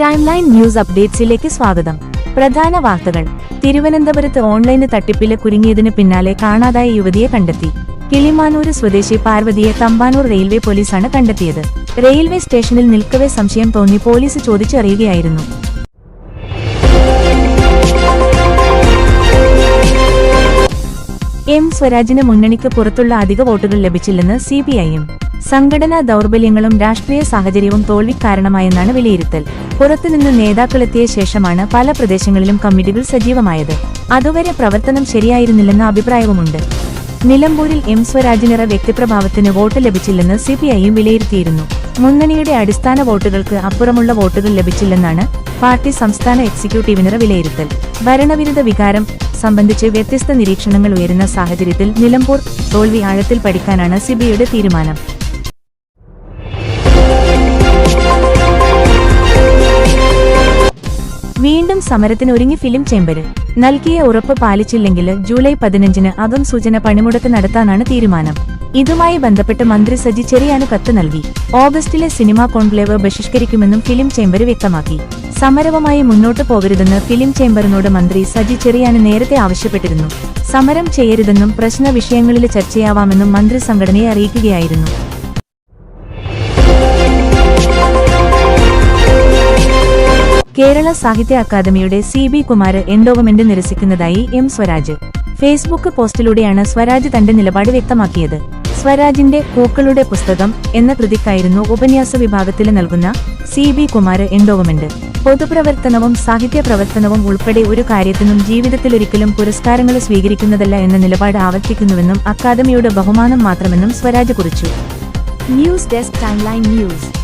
Time line news അപ്ഡേറ്റ്സിലേക്ക് സ്വാഗതം. പ്രധാന വാർത്തകൾ. തിരുവനന്തപുരത്ത് ഓൺലൈന് തട്ടിപ്പിൽ കുരുങ്ങിയതിന് പിന്നാലെ കാണാതായ യുവതിയെ കണ്ടെത്തി. കിളിമാനൂര് സ്വദേശി പാർവതിയെ തമ്പാനൂർ റെയിൽവേ പോലീസാണ് കണ്ടെത്തിയത്. റെയിൽവേ സ്റ്റേഷനിൽ നിൽക്കവേ സംശയം തോന്നി പോലീസ് ചോദിച്ചറിയുകയായിരുന്നു. എം. സ്വരാജിന് മുന്നണിക്ക് പുറത്തുള്ള അധിക വോട്ടുകൾ ലഭിച്ചില്ലെന്ന് സി സംഘടനാ ദൗർബല്യങ്ങളും രാഷ്ട്രീയ സാഹചര്യവും തോൽവിക്കാരണമായെന്നാണ് വിലയിരുത്തൽ. പുറത്തുനിന്ന് നേതാക്കളെത്തിയ ശേഷമാണ് പല പ്രദേശങ്ങളിലും കമ്മിറ്റികൾ സജീവമായത്. അതുവരെ പ്രവർത്തനം ശരിയായിരുന്നില്ലെന്ന അഭിപ്രായവുമുണ്ട്. നിലമ്പൂരിൽ എം സ്വരാജിനിറ വ്യക്തിപ്രഭാവത്തിന് വോട്ട് ലഭിച്ചില്ലെന്ന് സി പി ഐയും വിലയിരുത്തിയിരുന്നു. മുന്നണിയുടെ അടിസ്ഥാന വോട്ടുകൾക്ക് അപ്പുറമുള്ള വോട്ടുകൾ ലഭിച്ചില്ലെന്നാണ് പാർട്ടി സംസ്ഥാന എക്സിക്യൂട്ടീവിനിറ വിലയിരുത്തൽ. ഭരണവിരുദ്ധ വികാരം സംബന്ധിച്ച് വ്യത്യസ്ത നിരീക്ഷണങ്ങൾ ഉയരുന്ന സാഹചര്യത്തിൽ നിലമ്പൂർ തോൽവി ആഴത്തിൽ പഠിക്കാനാണ് സിബിയുടെ തീരുമാനം. വീണ്ടും സമരത്തിന് ഒരുങ്ങി ഫിലിം ചേംബര് നൽകിയ ഉറപ്പ് പാലിച്ചില്ലെങ്കിൽ ജൂലൈ പതിനഞ്ചിന് അകം സൂചന പണിമുടക്ക് നടത്താനാണ് തീരുമാനം. ഇതുമായി ബന്ധപ്പെട്ട് മന്ത്രി സജി ചെറിയാന് കത്ത് നൽകി. ഓഗസ്റ്റിലെ സിനിമാ കോൺക്ലേവ് ബഹിഷ്കരിക്കുമെന്നും ഫിലിം ചേംബർ വ്യക്തമാക്കി. സമരവുമായി മുന്നോട്ടു പോകരുതെന്ന് ഫിലിം ചേംബറിനോട് മന്ത്രി സജി ചെറിയാന് നേരത്തെ ആവശ്യപ്പെട്ടിരുന്നു. സമരം ചെയ്യരുതെന്നും പ്രശ്ന വിഷയങ്ങളിൽ ചർച്ചയാവാമെന്നും മന്ത്രി സംഘടനയെ അറിയിക്കുകയായിരുന്നു. കേരള സാഹിത്യ അക്കാദമിയുടെ സി ബി കുമാര് എൻഡോവമെന്റ് നിരസിക്കുന്നതായി എം സ്വരാജ്. ഫേസ്ബുക്ക് പോസ്റ്റിലൂടെയാണ് സ്വരാജ് തന്റെ നിലപാട് വ്യക്തമാക്കിയത്. സ്വരാജിന്റെ പൂക്കളുടെ പുസ്തകം എന്ന കൃതിക്കായിരുന്നു ഉപന്യാസ വിഭാഗത്തിൽ നൽകുന്ന സി ബി കുമാര് എൻഡോവമെന്റ് പൊതുപ്രവർത്തനവും സാഹിത്യ പ്രവർത്തനവും ഉൾപ്പെടെ ഒരു കാര്യത്തിനും ജീവിതത്തിലൊരിക്കലും പുരസ്കാരങ്ങൾ സ്വീകരിക്കുന്നതല്ല എന്ന നിലപാട് ആവർത്തിക്കുന്നുവെന്നും അക്കാദമിയുടെ ബഹുമാനം മാത്രമെന്നും സ്വരാജ് കുറിച്ചു. News desk timeline news.